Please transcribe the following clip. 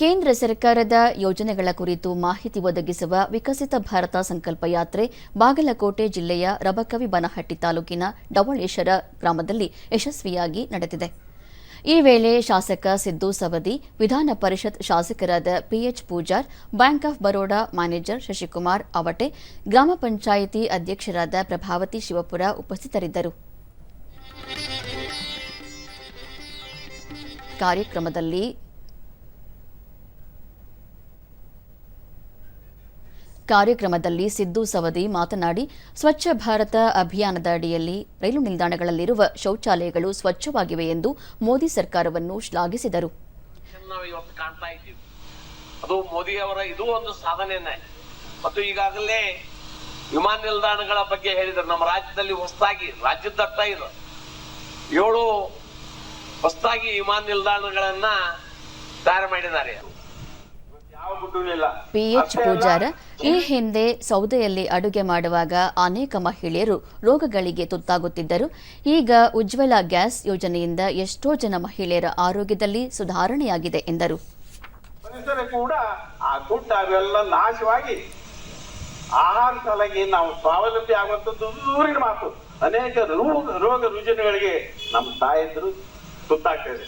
ಕೇಂದ್ರ ಸರ್ಕಾರದ ಯೋಜನೆಗಳ ಕುರಿತು ಮಾಹಿತಿ ಒದಗಿಸುವ ವಿಕಸಿತ ಭಾರತ ಸಂಕಲ್ಪ ಯಾತ್ರೆ ಬಾಗಲಕೋಟೆ ಜಿಲ್ಲೆಯ ರಬಕವಿ ಬನಹಟ್ಟಿ ತಾಲೂಕಿನ ಡವಳೇಶ್ವರ ಗ್ರಾಮದಲ್ಲಿ ಯಶಸ್ವಿಯಾಗಿ ನಡೆದಿದೆ. ಈ ವೇಳೆ ಶಾಸಕ ಸಿದ್ದು ಸವದಿ, ವಿಧಾನ ಪರಿಷತ್ ಶಾಸಕರಾದ PH Pujar, bank of Baroda manager Shashikumar Avate, ಗ್ರಾಮ ಪಂಚಾಯಿತಿ ಅಧ್ಯಕ್ಷರಾದ ಪ್ರಭಾವತಿ ಶಿವಪುರ ಉಪಸ್ಥಿತರಿದ್ದರು. ಕಾರ್ಯಕ್ರಮದಲ್ಲಿ ಕಾರ್ಯಕ್ರಮದಲ್ಲಿ ಸಿದ್ದು ಸವದಿ ಮಾತನಾಡಿ, ಸ್ವಚ್ಛ ಭಾರತ ಅಭಿಯಾನದ ಅಡಿಯಲ್ಲಿ ರೈಲು ನಿಲ್ದಾಣಗಳಲ್ಲಿರುವ ಶೌಚಾಲಯಗಳು ಸ್ವಚ್ಛವಾಗಿವೆ ಎಂದು ಮೋದಿ ಸರ್ಕಾರವನ್ನು ಶ್ಲಾಘಿಸಿದರು. ಅದು ಮೋದಿ ಅವರ ಇದು ಒಂದು ಸಾಧನೆಯನ್ನೇ. ಮತ್ತು ಈಗಾಗಲೇ ವಿಮಾನ ನಿಲ್ದಾಣಗಳ ಬಗ್ಗೆ ಹೇಳಿದರು. ನಮ್ಮ ರಾಜ್ಯದಲ್ಲಿ ಹೊಸದಾಗಿ ರಾಜ್ಯದಟ್ಟ ಇದು. ಏಳು ಹೊಸದಾಗಿ ವಿಮಾನ ನಿಲ್ದಾಣಗಳನ್ನ ತಯಾರು ಮಾಡಿದ್ದಾರೆ. ಪಿಎಚ್ ಪೂಜಾರ ಈ ಹಿಂದೆ ಸೌದೆಯಲ್ಲಿ ಅಡುಗೆ ಮಾಡುವಾಗ ಅನೇಕ ಮಹಿಳೆಯರು ರೋಗಗಳಿಗೆ ತುತ್ತಾಗುತ್ತಿದ್ದರು. ಈಗ ಉಜ್ವಲ ಗ್ಯಾಸ್ ಯೋಜನೆಯಿಂದ ಎಷ್ಟೋ ಜನ ಮಹಿಳೆಯರ ಆರೋಗ್ಯದಲ್ಲಿ ಸುಧಾರಣೆಯಾಗಿದೆ ಎಂದರು. ಕೂಡ ಆ ಗುಡ್ಡ ಅವೆಲ್ಲ ನಾಶವಾಗಿ ಆಹಾರ ಸಲಗಿ ನಾವು ಸ್ವಾವಲಂಬಿ ಆಗುವಂಥದ್ದು ದೂರಿನ ಮಾತು. ಅನೇಕ ರೋಗ ರೋಗ ರುಜಿನಗಳಿಗೆ ನಮ್ಮ ತಾಯಂದರು ತುತ್ತಾಗ್ತಾ ಇದೆ